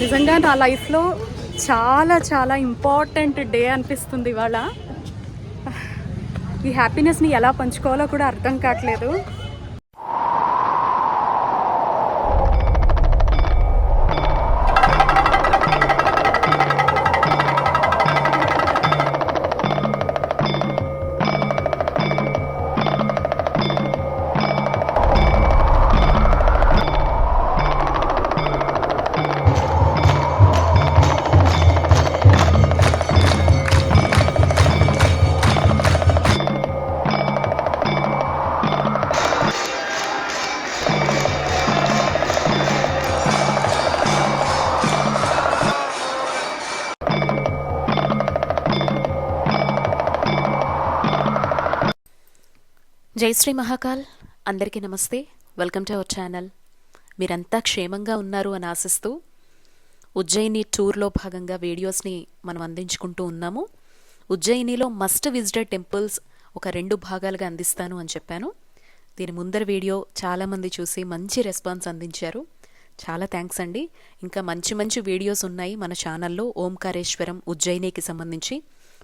నిజంగా నా లైఫ్లో చాలా చాలా ఇంపార్టెంట్ డే అనిపిస్తుంది ఇవాళ. ఈ హ్యాపీనెస్ని ఎలా పంచుకోవాలో కూడా అర్థం కావట్లేదు. జై శ్రీ మహాకాల్. అందరికీ నమస్తే. Welcome to our channel. మీరంతా క్షేమంగా ఉన్నారు అని ఆశిస్తూ ఉజ్జయిని టూర్లో భాగంగా వీడియోస్ని మనం అందించుకుంటూ ఉన్నాము. ఉజ్జయినిలో మస్ట్ విజిటెడ్ టెంపుల్స్ ఒక రెండు భాగాలుగా అందిస్తాను అని చెప్పాను. దీని ముందర వీడియో చాలామంది చూసి మంచి రెస్పాన్స్ అందించారు. చాలా థ్యాంక్స్ అండి. ఇంకా మంచి మంచి వీడియోస్ ఉన్నాయి మన ఛానల్లో. ఓంకారేశ్వరం ఉజ్జయినికి సంబంధించి.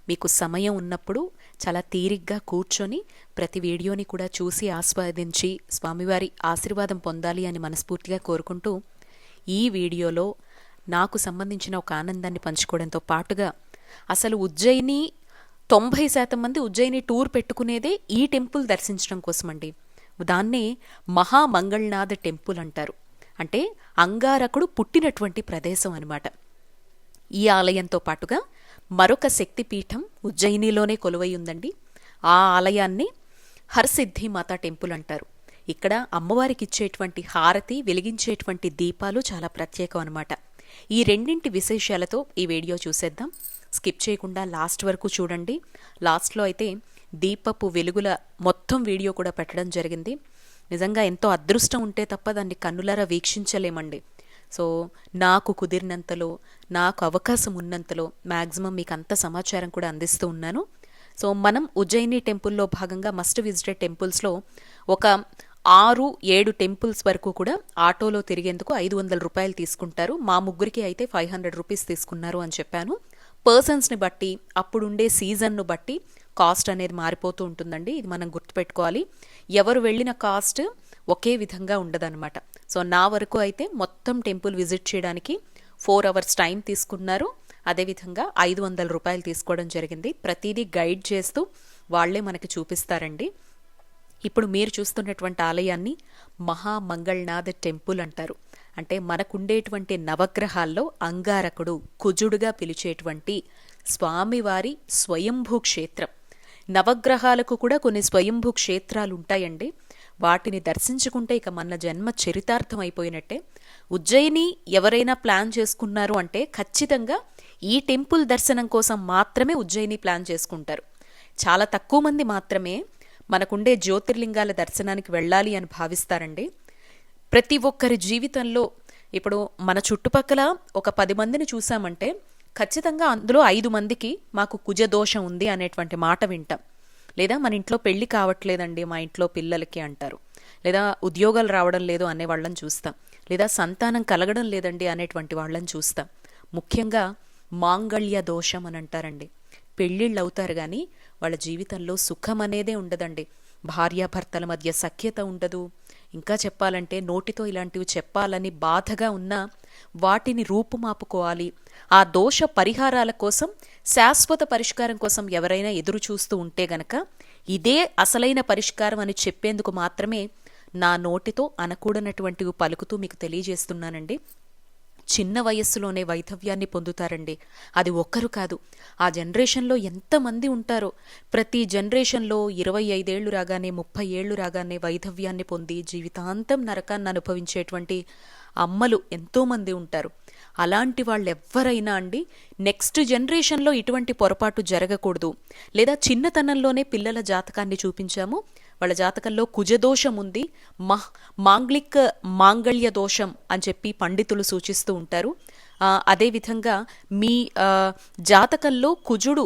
మీకు సమయం ఉన్నప్పుడు చాలా తీరిగ్గా కూర్చొని ప్రతి వీడియోని కూడా చూసి ఆస్వాదించి స్వామివారి ఆశీర్వాదం పొందాలి అని మనస్ఫూర్తిగా కోరుకుంటూ ఈ వీడియోలో నాకు సంబంధించిన ఒక ఆనందాన్ని పంచుకోవడంతో పాటుగా అసలు ఉజ్జయిని తొంభై శాతం మంది ఉజ్జయిని టూర్ పెట్టుకునేదే ఈ టెంపుల్ దర్శించడం కోసమండి. దాన్నే మహామంగళనాథ టెంపుల్ అంటారు. అంటే అంగారకుడు పుట్టినటువంటి ప్రదేశం అన్నమాట. ఈ ఆలయంతో పాటుగా మరొక శక్తిపీఠం ఉజ్జయినిలోనే కొలువై ఉందండి ఆ ఆలయాన్ని హర్సిద్ధి మాతా టెంపుల్ అంటారు. ఇక్కడ అమ్మవారికి ఇచ్చేటువంటి హారతి వెలిగించేటువంటి దీపాలు చాలా ప్రత్యేకం అనమాట ఈ రెండింటి విశేషాలతో ఈ వీడియో చూసేద్దాం. స్కిప్ చేయకుండా లాస్ట్ వరకు చూడండి. లాస్ట్లో అయితే దీపపు వెలుగుల మొత్తం వీడియో కూడా పెట్టడం జరిగింది. నిజంగా ఎంతో అదృష్టం ఉంటే తప్ప దాన్ని కన్నులారా వీక్షించలేమండి. సో నాకు కుదిరినంతలో నాకు అవకాశం ఉన్నంతలో మ్యాక్సిమం మీకు అంత సమాచారం కూడా అందిస్తూ ఉన్నాను. సో మనం ఉజ్జయిని టెంపుల్లో భాగంగా మస్ట్ విజిటెడ్ టెంపుల్స్లో ఒక ఆరు ఏడు టెంపుల్స్ వరకు కూడా ఆటోలో తిరిగేందుకు ఐదు వందల రూపాయలు తీసుకుంటారు. మా ముగ్గురికి అయితే ఫైవ్ హండ్రెడ్ రూపీస్ తీసుకున్నారు అని చెప్పాను. పర్సన్స్ని బట్టి అప్పుడుండే సీజన్ను బట్టి కాస్ట్ అనేది మారిపోతూ ఉంటుందండి. ఇది మనం గుర్తుపెట్టుకోవాలి. ఎవరు వెళ్ళిన కాస్ట్ ఒకే విధంగా ఉండదన్నమాట. సో నా వరకు అయితే మొత్తం టెంపుల్ విజిట్ చేయడానికి ఫోర్ అవర్స్ టైం తీసుకున్నారు. అదేవిధంగా ఐదు వందల రూపాయలు తీసుకోవడం జరిగింది. ప్రతిదీ గైడ్ చేస్తూ వాళ్ళే మనకి చూపిస్తారండి. ఇప్పుడు మీరు చూస్తున్నటువంటి ఆలయాన్ని మహామంగళనాథ టెంపుల్ అంటారు. అంటే మనకుండేటువంటి నవగ్రహాల్లో అంగారకుడు కుజుడుగా పిలిచేటువంటి స్వామివారి స్వయంభూ క్షేత్రం నవగ్రహాలకు కూడా కొన్ని స్వయంభూ క్షేత్రాలు ఉంటాయండి వాటిని దర్శించుకుంటే ఇక మన జన్మ చరితార్థం అయిపోయినట్టే. ఉజ్జయిని ఎవరైనా ప్లాన్ చేసుకున్నారు అంటే ఖచ్చితంగా ఈ టెంపుల్ దర్శనం కోసం మాత్రమే ఉజ్జయిని ప్లాన్ చేసుకుంటారు. చాలా తక్కువ మంది మాత్రమే మనకుండే జ్యోతిర్లింగాల దర్శనానికి వెళ్ళాలి అని భావిస్తారండి. ప్రతి ఒక్కరి జీవితంలో ఇప్పుడు మన చుట్టుపక్కల ఒక పది మందిని చూసామంటే ఖచ్చితంగా అందులో ఐదు మందికి మాకు కుజదోషం ఉంది అనేటువంటి మాట వింటాం. లేదా మన ఇంట్లో పెళ్ళి కావట్లేదండి మా ఇంట్లో పిల్లలకి అంటారు. లేదా ఉద్యోగాలు రావడం లేదు అనే వాళ్ళని చూస్తాం. లేదా సంతానం కలగడం లేదండి అనేటువంటి వాళ్ళని చూస్తాం. ముఖ్యంగా మాంగళ్య దోషం అని అంటారండి. పెళ్ళిళ్ళు అవుతారు కానీ వాళ్ళ జీవితంలో సుఖం అనేదే ఉండదండి. భార్యాభర్తల మధ్య సఖ్యత ఉండదు. ఇంకా చెప్పాలంటే నోటితో ఇలాంటివి చెప్పాలని బాధగా ఉన్నా వాటిని రూపుమాపుకోవాలి. ఆ దోష పరిహారాల కోసం శాశ్వత పరిష్కారం కోసం ఎవరైనా ఎదురు చూస్తూ ఉంటే గనక ఇదే అసలైన పరిష్కారం అని చెప్పేందుకు మాత్రమే నా నోటితో అనకూడనటువంటివి పలుకుతూ మీకు తెలియజేస్తున్నానండి. చిన్న వయస్సులోనే వైధవ్యాన్ని పొందుతారండి. అది ఒక్కరు కాదు. ఆ జనరేషన్లో ఎంతమంది ఉంటారో ప్రతి జనరేషన్లో ఇరవై ఐదేళ్ళు రాగానే ముప్పై ఏళ్ళు రాగానే వైధవ్యాన్ని పొంది జీవితాంతం నరకాన్ని అనుభవించేటువంటి అమ్మలు ఎంతోమంది ఉంటారు. అలాంటి వాళ్ళు ఎవ్వరైనా అండి నెక్స్ట్ జనరేషన్లో ఇటువంటి పొరపాటు జరగకూడదు. లేదా చిన్నతనంలోనే పిల్లల జాతకాన్ని చూపించాము వాళ్ళ జాతకంలో కుజదోషం ఉంది మహ్ మాంగ్లిక్ మాంగళ్య దోషం అని చెప్పి పండితులు సూచిస్తూ ఉంటారు. అదేవిధంగా మీ జాతకంలో కుజుడు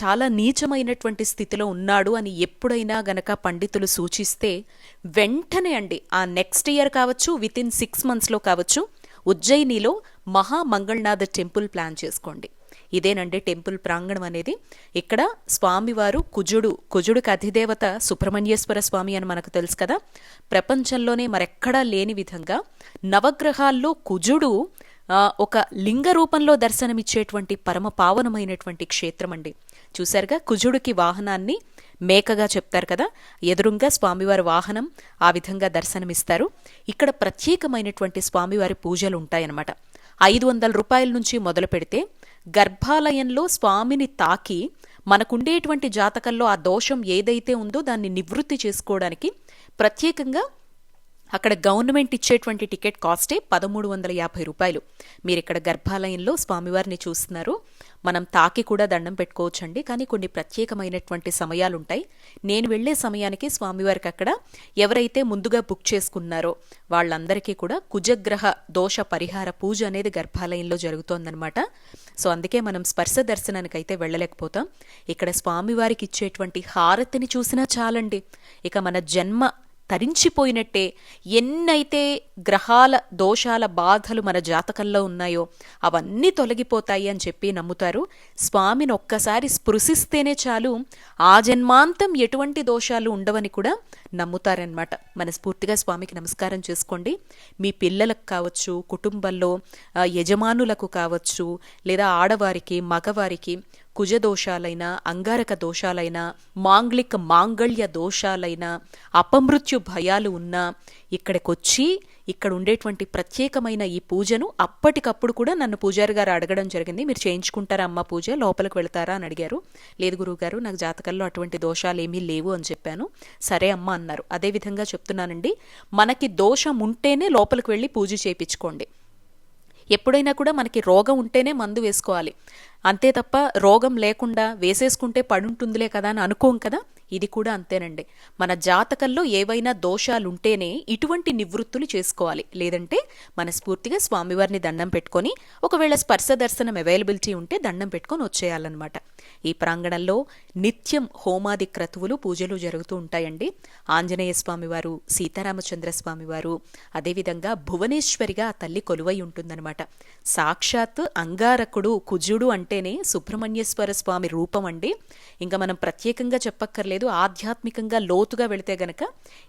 చాలా నీచమైనటువంటి స్థితిలో ఉన్నాడు అని ఎప్పుడైనా గనక పండితులు సూచిస్తే వెంటనే అండి ఆ నెక్స్ట్ ఇయర్ కావచ్చు విత్ ఇన్ సిక్స్ మంత్స్లో కావచ్చు ఉజ్జయినిలో మహామంగళనాథ టెంపుల్ ప్లాన్ చేసుకోండి. ఇదేనండి టెంపుల్ ప్రాంగణం అనేది. ఇక్కడ స్వామివారు కుజుడు కుజుడికి అధిదేవత సుబ్రహ్మణ్యేశ్వర స్వామి అని మనకు తెలుసు కదా. ప్రపంచంలోనే మరెక్కడా లేని విధంగా నవగ్రహాల్లో కుజుడు ఒక లింగ రూపంలో దర్శనమిచ్చేటువంటి పరమ పావనమైనటువంటి క్షేత్రం అండి చూశారుగా? కుజుడికి వాహనాన్ని మేకగా చెప్తారు కదా ఎదురుంగా స్వామివారి వాహనం ఆ విధంగా దర్శనమిస్తారు. ఇక్కడ ప్రత్యేకమైనటువంటి స్వామివారి పూజలు ఉంటాయన్నమాట ఐదు వందల రూపాయల నుంచి మొదలు పెడితే గర్భాలయంలో స్వామిని తాకి మనకుండేటువంటి జాతకంలో ఆ దోషం ఏదైతే ఉందో దాన్ని నివృత్తి చేసుకోవడానికి ప్రత్యేకంగా అక్కడ గవర్నమెంట్ ఇచ్చేటువంటి టికెట్ కాస్టే పదమూడు వందల యాభై రూపాయలు. మీరు ఇక్కడ గర్భాలయంలో స్వామివారిని చూస్తున్నారు. మనం తాకి కూడా దండం పెట్టుకోవచ్చండి. కానీ కొన్ని ప్రత్యేకమైనటువంటి సమయాలు ఉంటాయి నేను వెళ్ళే సమయానికి స్వామివారికి అక్కడ ఎవరైతే ముందుగా బుక్ చేసుకున్నారో వాళ్ళందరికీ కూడా కుజగ్రహ దోష పరిహార పూజ అనేది గర్భాలయంలో జరుగుతోందనమాట సో అందుకే మనం స్పర్శ దర్శనానికి అయితే వెళ్ళలేకపోతాం. ఇక్కడ స్వామివారికి ఇచ్చేటువంటి హారతిని చూసినా చాలండి. ఇక మన జన్మ తరించిపోయినట్టే. ఎన్నైతే గ్రహాల దోషాల బాధలు మన జాతకంలో ఉన్నాయో అవన్నీ తొలగిపోతాయి అని చెప్పి నమ్ముతారు. స్వామిని ఒక్కసారి స్పృశిస్తేనే చాలు ఆ జన్మాంతం ఎటువంటి దోషాలు ఉండవని కూడా నమ్ముతారనమాట మనస్ఫూర్తిగా స్వామికి నమస్కారం చేసుకోండి. మీ పిల్లలకు కావచ్చు కుటుంబంలో యజమానులకు కావచ్చు లేదా ఆడవారికి మగవారికి కుజదోషాలైనా అంగారక దోషాలైనా మాంగ్లిక మాంగళ్య దోషాలైనా అపమృత్యు భయాలు ఉన్నా ఇక్కడికొచ్చి ఇక్కడ ఉండేటువంటి ప్రత్యేకమైన ఈ పూజను అప్పటికప్పుడు కూడా నన్ను పూజారి గారు అడగడం జరిగింది. మీరు చేయించుకుంటారా అమ్మ పూజ? లోపలికి వెళ్తారా అని అడిగారు. లేదు గురువుగారు నాకు జాతకంలో అటువంటి దోషాలు ఏమీ లేవు అని చెప్పాను. సరే అమ్మ అన్నారు. అదే విధంగా చెప్తున్నానండి. మనకి దోషం ఉంటేనే లోపలికి వెళ్ళి పూజ చేయించుకోండి. ఎప్పుడైనా కూడా మనకి రోగం ఉంటేనే మందు వేసుకోవాలి. అంతే తప్ప రోగం లేకుండా వేసేసుకుంటే పడుంటుందిలే కదా అని అనుకోం కదా. ఇది కూడా అంతేనండి. మన జాతకంలో ఏవైనా దోషాలుంటేనే ఇటువంటి నివృత్తులు చేసుకోవాలి. లేదంటే మనస్ఫూర్తిగా స్వామివారిని దండం పెట్టుకొని ఒకవేళ స్పర్శ దర్శనం అవైలబిలిటీ ఉంటే దండం పెట్టుకొని వచ్చేయాలన్నమాట. ఈ ప్రాంగణంలో నిత్యం హోమాది క్రతువులు పూజలు జరుగుతూ ఉంటాయండి. ఆంజనేయ స్వామివారు సీతారామచంద్ర స్వామివారు అదేవిధంగా భువనేశ్వరిగా ఆ తల్లి కొలువై ఉంటుందన్నమాట. సాక్షాత్ అంగారకుడు కుజుడు అంటేనే సుబ్రహ్మణ్యేశ్వర స్వామి రూపం అండి ఇంకా మనం ప్రత్యేకంగా చెప్పక్కర్లేదు. ఆధ్యాత్మికంగా లోతుగా వెళితే గనక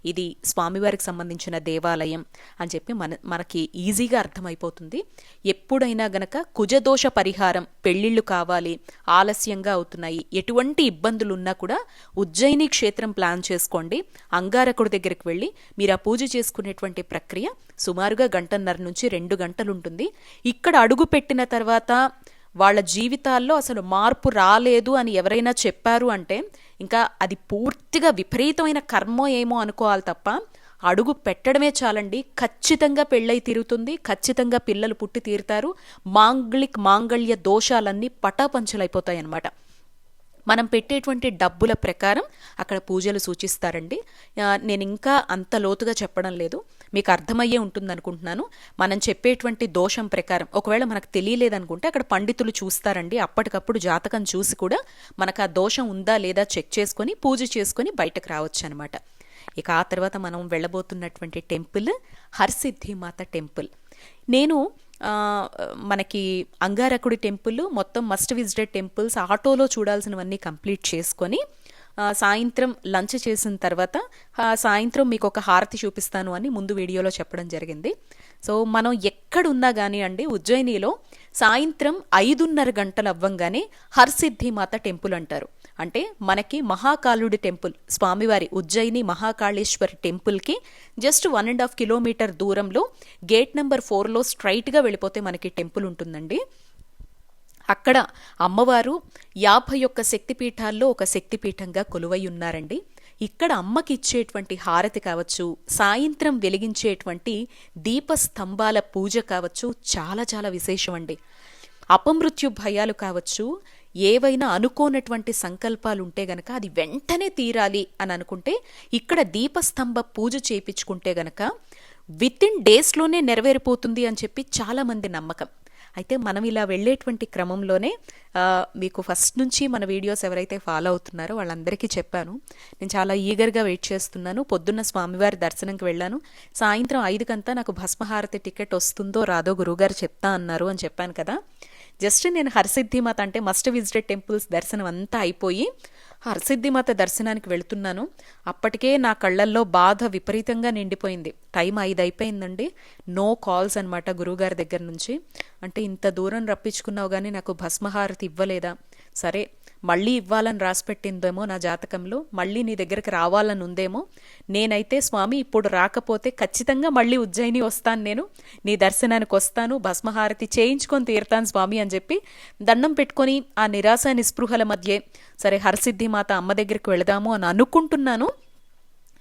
ఇది స్వామివారికి సంబంధించిన దేవాలయం అని చెప్పి మన మనకి ఈజీగా అర్థమైపోతుంది. ఎప్పుడైనా గనక కుజదోష పరిహారం పెళ్ళిళ్ళు కావాలి ఆలస్యంగా అవుతున్నాయి ఎటువంటి ఇబ్బందులు ఉన్నా కూడా ఉజ్జయిని క్షేత్రం ప్లాన్ చేసుకోండి. అంగారకుడి దగ్గరికి వెళ్ళి మీరు ఆ పూజ చేసుకునేటువంటి ప్రక్రియ సుమారుగా గంటన్నర నుంచి రెండు గంటలు ఉంటుంది ఇక్కడ అడుగు పెట్టిన తర్వాత వాళ్ళ జీవితాల్లో అసలు మార్పు రాలేదు అని ఎవరైనా చెప్పారు అంటే ఇంకా అది పూర్తిగా విపరీతమైన కర్మ ఏమో అనుకోవాలి తప్ప అడుగు పెట్టడమే చాలండి. ఖచ్చితంగా పెళ్ళై తిరుగుతుంది ఖచ్చితంగా పిల్లలు పుట్టి తీరుతారు మాంగళిక్ మాంగళ్య దోషాలన్నీ పటాపంచలైపోతాయి అన్నమాట మనం పెట్టేటువంటి డబ్బుల ప్రకారం అక్కడ పూజలు సూచిస్తారండి. నేను ఇంకా అంత లోతుగా చెప్పడం లేదు. మీకు అర్థమయ్యే ఉంటుంది అనుకుంటున్నాను మనం చెప్పేటువంటి దోషం ప్రకారం ఒకవేళ మనకు తెలియలేదనుకుంటే అక్కడ పండితులు చూస్తారండి. అప్పటికప్పుడు జాతకం చూసి కూడా మనకు ఆ దోషం ఉందా లేదా చెక్ చేసుకొని పూజ చేసుకొని బయటకు రావచ్చు అనమాట ఇక ఆ తర్వాత మనం వెళ్ళబోతున్నటువంటి టెంపుల్ హర్సిద్ధి మాత టెంపుల్. నేను మనకి అంగారకుడి టెంపుల్ మొత్తం మస్ట్ విజిటెడ్ టెంపుల్స్ ఆటోలో చూడాల్సినవన్నీ కంప్లీట్ చేసుకొని సాయంత్రం లంచ్ చేసిన తర్వాత సాయంత్రం మీకు ఒక హారతి చూపిస్తాను అని ముందు వీడియోలో చెప్పడం జరిగింది. సో మనం ఎక్కడున్నా కానీ అండి ఉజ్జయినిలో సాయంత్రం ఐదున్నర గంటలు అవ్వంగానే హర్సిద్ధి మాత టెంపుల్ అంటారు. అంటే మనకి మహాకాళుడి టెంపుల్ స్వామివారి ఉజ్జయిని మహాకాళేశ్వరి టెంపుల్కి just one and half kilometre దూరంలో గేట్ నెంబర్ ఫోర్లో స్ట్రైట్గా వెళ్ళిపోతే మనకి టెంపుల్ ఉంటుందండి. అక్కడ అమ్మవారు యాభై ఒక్క శక్తిపీఠాల్లో ఒక శక్తిపీఠంగా కొలువై ఉన్నారండి. ఇక్కడ అమ్మకి ఇచ్చేటువంటి హారతి కావచ్చు సాయంత్రం వెలిగించేటువంటి దీపస్తంభాల పూజ కావచ్చు చాలా చాలా విశేషం అండి అపమృత్యు భయాలు కావచ్చు ఏవైనా అనుకోనటువంటి సంకల్పాలు ఉంటే గనక అది వెంటనే తీరాలి అని అనుకుంటే ఇక్కడ దీపస్తంభ పూజ చేయించుకుంటే గనక విత్ ఇన్ డేస్లోనే నెరవేరిపోతుంది అని చెప్పి చాలామంది నమ్మకం. అయితే మనం ఇలా వెళ్ళేటువంటి క్రమంలోనే మీకు ఫస్ట్ నుంచి మన వీడియోస్ ఎవరైతే ఫాలో అవుతున్నారో వాళ్ళందరికీ చెప్పాను. నేను చాలా ఈగర్గా వెయిట్ చేస్తున్నాను. పొద్దున్న స్వామివారి దర్శనంకి వెళ్ళాను. సాయంత్రం ఐదుకంతా నాకు భస్మహారతి టికెట్ వస్తుందో రాదో గురువుగారు చెప్తా అన్నారు అని చెప్పాను కదా. జస్ట్ నేను హరసిద్ధిమాత అంటే మస్ట్ విజిటెడ్ టెంపుల్స్ దర్శనం అంతా అయిపోయి హరసిద్ధిమాత దర్శనానికి వెళుతున్నాను. అప్పటికే నా కళ్ళల్లో బాధ విపరీతంగా నిండిపోయింది. టైం ఐదు అయిపోయిందండి నో కాల్స్ అనమాట గురువుగారి దగ్గర నుంచి. అంటే ఇంత దూరం రప్పించుకున్నావు కానీ నాకు భస్మహారతి ఇవ్వలేదా? సరే మళ్ళీ ఇవ్వాలని రాసిపెట్టిందేమో నా జాతకంలో మళ్ళీ నీ దగ్గరికి రావాలని ఉందేమో. నేనైతే స్వామి ఇప్పుడు రాకపోతే ఖచ్చితంగా మళ్ళీ ఉజ్జయిని వస్తాను నేను. నీ దర్శనానికి వస్తాను భస్మహారతి చేయించుకొని తీరుతాను స్వామి అని చెప్పి దండం పెట్టుకొని ఆ నిరాశ నిస్పృహల మధ్యే సరే హరసిద్ధిమాత అమ్మ దగ్గరికి వెళదాము అని అనుకుంటున్నాను.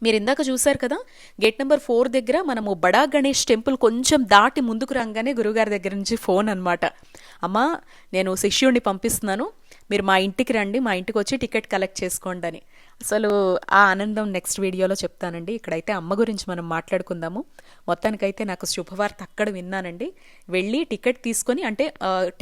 మీరు ఇందాక చూశారు కదా గేట్ నెంబర్ ఫోర్ దగ్గర మనము బడా గణేష్ టెంపుల్ కొంచెం దాటి ముందుకు రాగానే గురుగారి దగ్గర నుంచి ఫోన్ అనమాట అమ్మా నేను శిష్యుడిని పంపిస్తున్నాను మీరు మా ఇంటికి రండి మా ఇంటికి వచ్చి టికెట్ కలెక్ట్ చేసుకోండి అని. అసలు ఆ ఆనందం నెక్స్ట్ వీడియోలో చెప్తానండి. ఇక్కడైతే అమ్మ గురించి మనం మాట్లాడుకుందాము. మొత్తానికైతే నాకు శుభవార్త అక్కడ విన్నానండి. వెళ్ళి టికెట్ తీసుకొని అంటే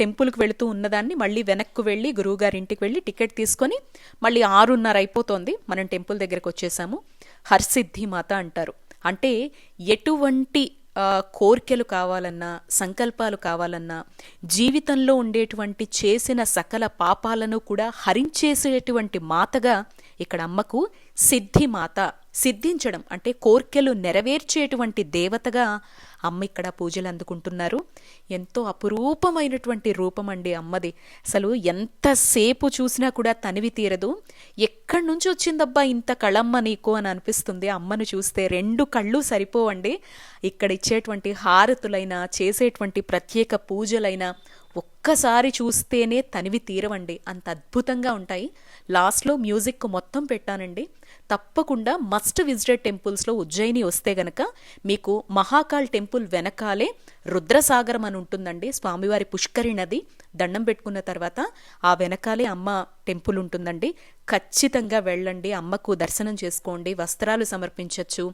టెంపుల్కి వెళుతూ ఉన్నదాన్ని మళ్ళీ వెనక్కు వెళ్ళి గురువుగారి ఇంటికి వెళ్ళి టికెట్ తీసుకొని మళ్ళీ ఆరున్నర అయిపోతోంది. మనం టెంపుల్ దగ్గరకు వచ్చేసాము. హర్సిద్ధి మాత అంటారు. అంటే ఎటువంటి కోరికలు కోర్కెలు కావాలన్నా సంకల్పాలు కావాలన్నా జీవితంలో ఉండేటువంటి చేసిన సకల పాపాలను కూడా హరించేసేటువంటి మాతగా ఇక్కడ అమ్మకు సిద్ధి మాత సిద్ధించడం అంటే కోర్కెలు నెరవేర్చేటువంటి దేవతగా అమ్మ ఇక్కడ పూజలు అందుకుంటున్నారు. ఎంతో అపురూపమైనటువంటి రూపం అండి అమ్మది. అసలు ఎంతసేపు చూసినా కూడా తనివి తీరదు. ఎక్కడి నుంచి వచ్చిందబ్బా ఇంత కళమ్మ నీకు అని అనిపిస్తుంది. అమ్మను చూస్తే రెండు కళ్ళు సరిపోవండి. ఇక్కడ ఇచ్చేటువంటి హారతులైనా చేసేటువంటి ప్రత్యేక పూజలైనా ఒక్కసారి చూస్తేనే తనివి తీరవండి. అంత అద్భుతంగా ఉంటాయి. లాస్ట్లో మ్యూజిక్ మొత్తం పెట్టానండి. తప్పకుండా మస్ట్ విజిటెడ్ టెంపుల్స్లో ఉజ్జయిని వస్తే గనక మీకు మహాకాల్ టెంపుల్ వెనకాలే రుద్రసాగరం అని ఉంటుందండి. స్వామివారి పుష్కరి నది దండం పెట్టుకున్న తర్వాత ఆ వెనకాలే అమ్మ టెంపుల్ ఉంటుందండి. ఖచ్చితంగా వెళ్ళండి అమ్మకు దర్శనం చేసుకోండి వస్త్రాలు సమర్పించవచ్చు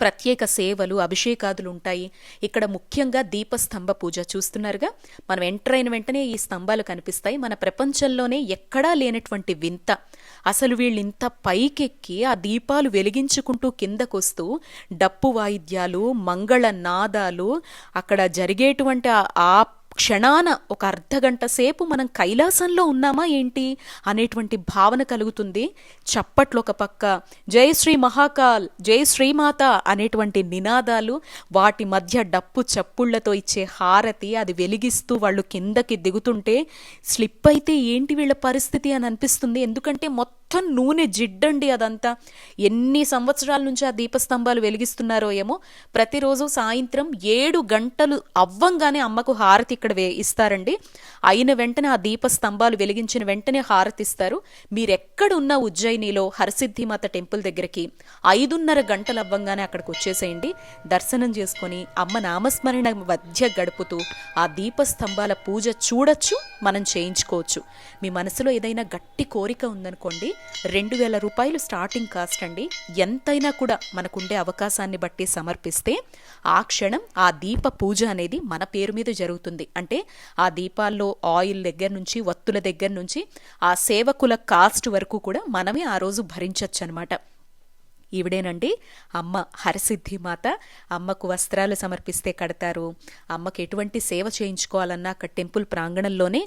ప్రత్యేక సేవలు అభిషేకాదులు ఉంటాయి. ఇక్కడ ముఖ్యంగా దీపస్తంభ పూజ చూస్తున్నారుగా. మనం ఎంటర్ అయిన వెంటనే ఈ స్తంభాలు కనిపిస్తాయి. మన ప్రపంచంలోనే ఎక్కడా లేనటువంటి వింత అసలు వీళ్ళింత పైకెక్కి ఆ దీపాలు వెలిగించుకుంటూ కిందకొస్తూ డప్పు వాయిద్యాలు మంగళ నాదాలు అక్కడ జరిగేటువంటి ఆ క్షణాన ఒక అర్ధగంట సేపు మనం కైలాసంలో ఉన్నామా ఏంటి అనేటువంటి భావన కలుగుతుంది. చప్పట్లు ఒక పక్క జై శ్రీ మహాకాల్ జై శ్రీమాత అనేటువంటి నినాదాలు వాటి మధ్య డప్పు చప్పుళ్ళతో ఇచ్చే హారతి అది వెలిగిస్తూ వాళ్ళు కిందకి దిగుతుంటే స్లిప్ అయితే ఏంటి వీళ్ళ పరిస్థితి అని అనిపిస్తుంది. ఎందుకంటే మొత్తం మొత్తం నూనె జిడ్డండి అదంతా. ఎన్ని సంవత్సరాల నుంచి ఆ దీపస్తంభాలు వెలిగిస్తున్నారో ఏమో. ప్రతిరోజు సాయంత్రం ఏడు గంటలు అవ్వంగానే అమ్మకు హారతి ఇక్కడ వే ఇస్తారండి. అయిన వెంటనే ఆ దీపస్తంభాలు వెలిగించిన వెంటనే హారతి ఇస్తారు మీరెక్కడున్న ఉజ్జయినిలో హరసిద్ధిమాత టెంపుల్ దగ్గరికి ఐదున్నర గంటలు అవ్వంగానే అక్కడికి వచ్చేసేయండి దర్శనం చేసుకొని అమ్మ నామస్మరణ మధ్య గడుపుతూ ఆ దీపస్తంభాల పూజ చూడొచ్చు మనం చేయించుకోవచ్చు. మీ మనసులో ఏదైనా గట్టి కోరిక ఉందనుకోండి రెండు వేల రూపాయలు స్టార్టింగ్ కాస్ట్ అండి. ఎంతైనా కూడా మనకుండే అవకాశాన్ని బట్టి సమర్పిస్తే ఆ క్షణం ఆ దీప పూజ అనేది మన పేరు మీద జరుగుతుంది. అంటే ఆ దీపాల్లో ఆయిల్ దగ్గర నుంచి వత్తుల దగ్గర నుంచి ఆ సేవకుల కాస్ట్ వరకు కూడా మనమే ఆ రోజు భరించవచ్చు అనమాట ఈవిడేనండి. అమ్మ హరసిద్ధి మాత అమ్మకు వస్త్రాలు సమర్పిస్తే కడతారు. అమ్మకు ఎటువంటి సేవ చేయించుకోవాలన్నా అక్కడ టెంపుల్ ప్రాంగణంలోనే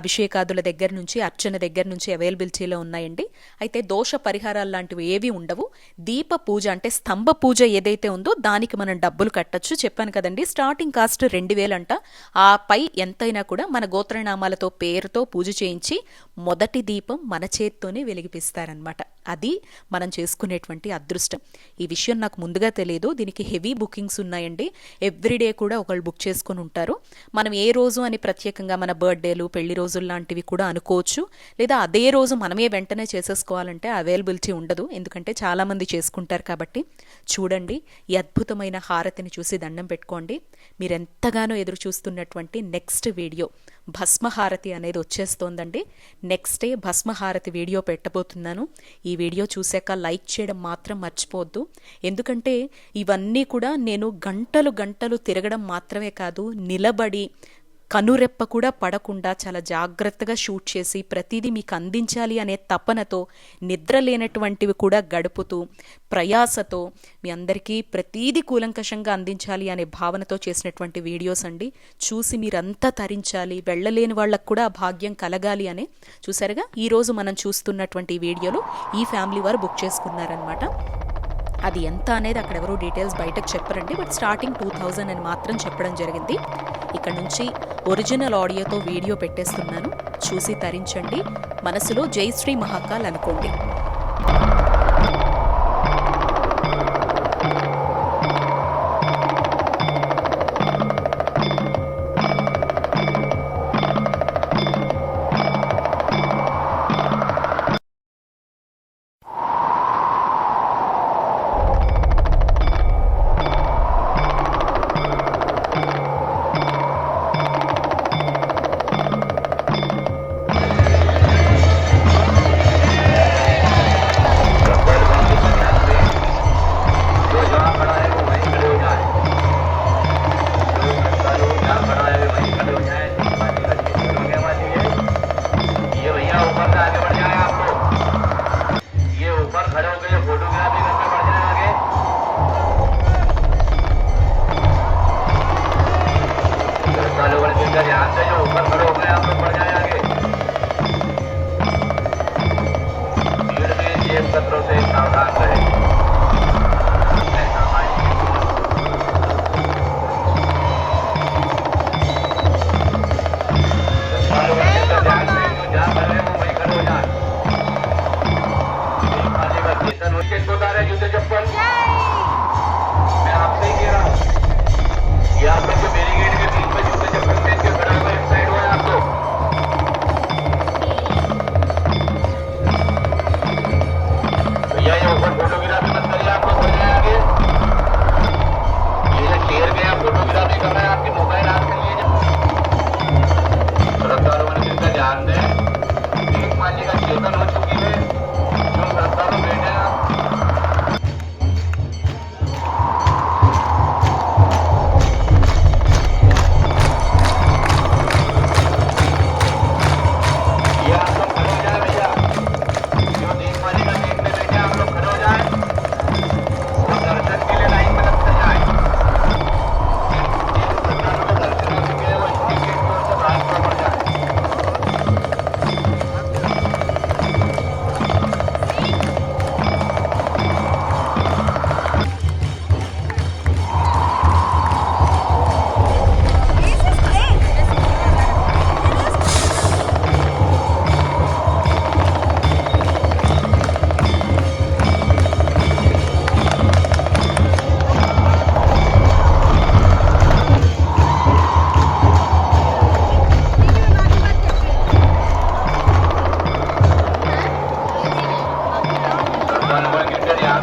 అభిషేకాదుల దగ్గర నుంచి అర్చన దగ్గర నుంచి అవైలబిలిటీలో ఉన్నాయండి. అయితే దోష పరిహారాలు లాంటివి ఏవి ఉండవు. దీప పూజ అంటే స్తంభ పూజ ఏదైతే ఉందో దానికి మనం డబ్బులు కట్టచ్చు. చెప్పాను కదండి స్టార్టింగ్ కాస్ట్ రెండు వేలంట ఆ పై ఎంతైనా కూడా మన గోత్రనామాలతో పేరుతో పూజ చేయించి మొదటి దీపం మన చేత్తోనే వెలిగిపిస్తారనమాట అది మనం చేసుకునేటువంటి అదృష్టం. ఈ విషయం నాకు ముందుగా తెలియదు. దీనికి హెవీ బుకింగ్స్ ఉన్నాయండి. ఎవ్రీడే కూడా ఒకళ్ళు బుక్ చేసుకొని ఉంటారు. మనం ఏ రోజు అని ప్రత్యేకంగా మన బర్త్డేలు పెళ్ళి రోజులు లాంటివి కూడా అనుకోవచ్చు. లేదా అదే రోజు మనమే వెంటనే చేసేసుకోవాలంటే అవైలబిలిటీ ఉండదు. ఎందుకంటే చాలామంది చేసుకుంటారు కాబట్టి. చూడండి ఈ అద్భుతమైన హారతిని చూసి దండం పెట్టుకోండి. మీరెంతగానో ఎదురు చూస్తున్నటువంటి నెక్స్ట్ వీడియో. భస్మహారతి అనేది వచ్చేస్తోందండి. నెక్స్ట్ డే భస్మహారతి వీడియో పెట్టబోతున్నాను. ఈ వీడియో చూశాక లైక్ చేయడం మాత్రం మర్చిపోవద్దు. ఎందుకంటే ఇవన్నీ కూడా నేను గంటలు గంటలు తిరగడం మాత్రమే కాదు నిలబడి కనురెప్ప కూడా పడకుండా చాలా జాగ్రత్తగా షూట్ చేసి ప్రతిదీ మీకు అందించాలి అనే తపనతో నిద్ర లేనటువంటివి కూడా గడుపుతూ ప్రయాసతో మీ అందరికీ ప్రతీది కూలంకషంగా అందించాలి అనే భావనతో చేసినటువంటి వీడియోస్ అండి. చూసి మీరంతా తరించాలి వెళ్ళలేని వాళ్ళకు కూడా భాగ్యం కలగాలి అనే చూసారుగా? ఈరోజు మనం చూస్తున్నటువంటి వీడియోలు వీడియోలో ఈ ఫ్యామిలీ వారు బుక్ చేసుకున్నారనమాట అది ఎంత అనేది అక్కడ ఎవరు డీటెయిల్స్ బయటకు చెప్పరండి బట్ స్టార్టింగ్ టూ థౌజండ్ అని మాత్రం చెప్పడం జరిగింది. ఇక్కడ నుంచి ఒరిజినల్ ఆడియోతో వీడియో పెట్టేస్తున్నాను. చూసి తరించండి. మనసులో జైశ్రీ మహాకాల్ అనుకోండి. श्रद्धालु गण जिनका ध्यान से जो ऊपर खड़े हो गए, आप लोग बढ़ जाए आगे। भीड़ में जेब कतरों से सावधान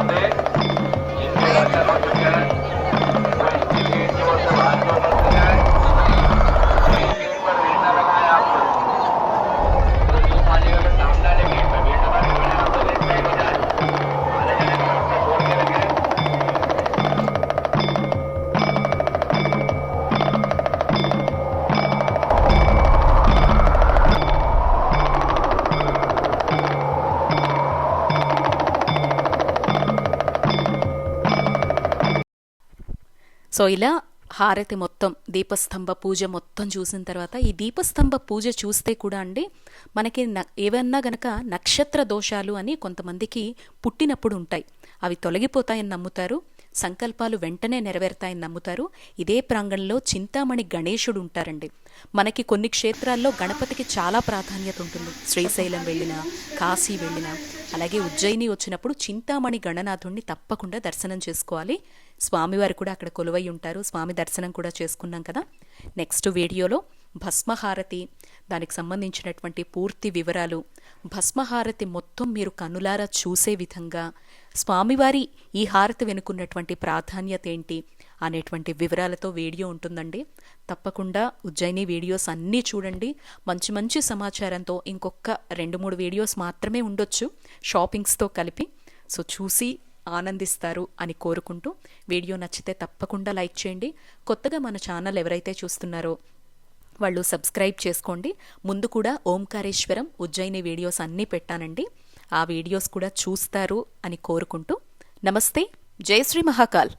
가운데 సో ఇలా హారతి మొత్తం దీపస్తంభ పూజ మొత్తం చూసిన తర్వాత ఈ దీపస్తంభ పూజ చూస్తే కూడా అండి మనకి న ఏవన్నా గనక నక్షత్ర దోషాలు అని కొంతమందికి పుట్టినప్పుడు ఉంటాయి. అవి తొలగిపోతాయని నమ్ముతారు. సంకల్పాలు వెంటనే నెరవేరుతాయని నమ్ముతారు. ఇదే ప్రాంగణంలో చింతామణి గణేశుడు ఉంటారండి మనకి కొన్ని క్షేత్రాల్లో గణపతికి చాలా ప్రాధాన్యత ఉంటుంది. శ్రీశైలం వెళ్ళినా కాశీ వెళ్ళినా అలాగే ఉజ్జయిని వచ్చినప్పుడు చింతామణి గణనాథుణ్ణి తప్పకుండా దర్శనం చేసుకోవాలి. స్వామివారు కూడా అక్కడ కొలువై ఉంటారు. స్వామి దర్శనం కూడా చేసుకున్నాం కదా. నెక్స్ట్ వీడియోలో భస్మహారతి దానికి సంబంధించినటువంటి పూర్తి వివరాలు భస్మహారతి మొత్తం మీరు కనులారా చూసే విధంగా స్వామివారి ఈ హారతి వెనుకున్నటువంటి ప్రాధాన్యత ఏంటి అనేటువంటి వివరాలతో వీడియో ఉంటుందండి. తప్పకుండా ఉజ్జయిని వీడియోస్ అన్నీ చూడండి. మంచి మంచి సమాచారంతో ఇంకొక రెండు మూడు వీడియోస్ మాత్రమే ఉండొచ్చు షాపింగ్స్తో కలిపి. సో చూసి ఆనందిస్తారు అని కోరుకుంటూ వీడియో నచ్చితే తప్పకుండా లైక్ చేయండి. కొత్తగా మన ఛానల్ ఎవరైతే చూస్తున్నారో వాళ్ళు సబ్స్క్రైబ్ చేసుకోండి. ముందు కూడా ఓంకారేశ్వరం ఉజ్జయిని వీడియోస్ అన్నీ పెట్టానండి. ఆ వీడియోస్ కూడా చూస్తారు అని కోరుకుంటూ నమస్తే. జై శ్రీ మహాకాల్.